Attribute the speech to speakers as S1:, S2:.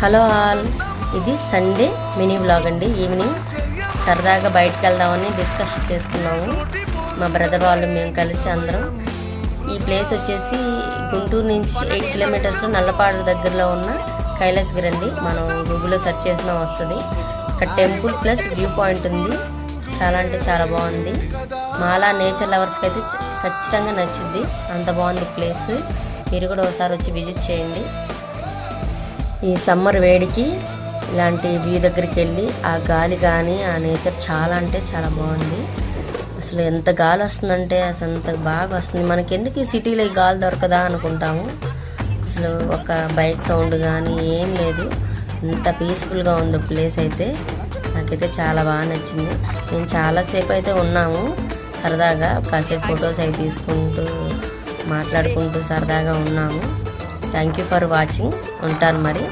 S1: Hello all. ఇది Sunday mini vlog అండి. Evening సరదాగా బయటకు వెళ్దామని డిస్కస్ చేసుకున్నాము. మా బ్రదర్ వాళ్ళు మేము కలిసి అందరం. ఈ ప్లేస్ వచ్చేసి గుంటూరు నుంచి ఎయిట్ కిలోమీటర్స్ నల్లపాడు దగ్గరలో ఉన్న కైలాసగిరి అండి మనం గూగుల్లో సెర్చ్ చేసినా వస్తుంది. ఇక్కడ టెంపుల్ ప్లస్ వ్యూ పాయింట్ ఉంది. చాలా అంటే చాలా బాగుంది. మాలా నేచర్ లవర్స్కి అయితే ఖచ్చితంగా నచ్చుద్ది. అంత బాగుంది ప్లేస్ మీరు కూడా ఒకసారి వచ్చి విజిట్ చేయండి. ఈ సమ్మర్ వేడికి ఇలాంటి వ్యూ దగ్గరికి వెళ్ళి ఆ గాలి కానీ ఆ నేచర్ చాలా అంటే చాలా బాగుంది. అసలు ఎంత గాలి వస్తుందంటే అసలు అంత బాగా వస్తుంది. మనకి ఎందుకు ఈ సిటీలో ఈ గాలి దొరకదా అనుకుంటాము. అసలు ఒక బైక్ సౌండ్ కానీ ఏం లేదు. ఎంత పీస్ఫుల్గా ఉందో ప్లేస్ అయితే. నాకైతే చాలా బాగా నచ్చింది. మేము చాలాసేపు అయితే ఉన్నాము. సరదాగా కాసేపు ఫొటోస్ అవి తీసుకుంటూ మాట్లాడుకుంటూ సరదాగా ఉన్నాము. థ్యాంక్ యూ ఫర్ వాచింగ్ ఉంటాను మరి.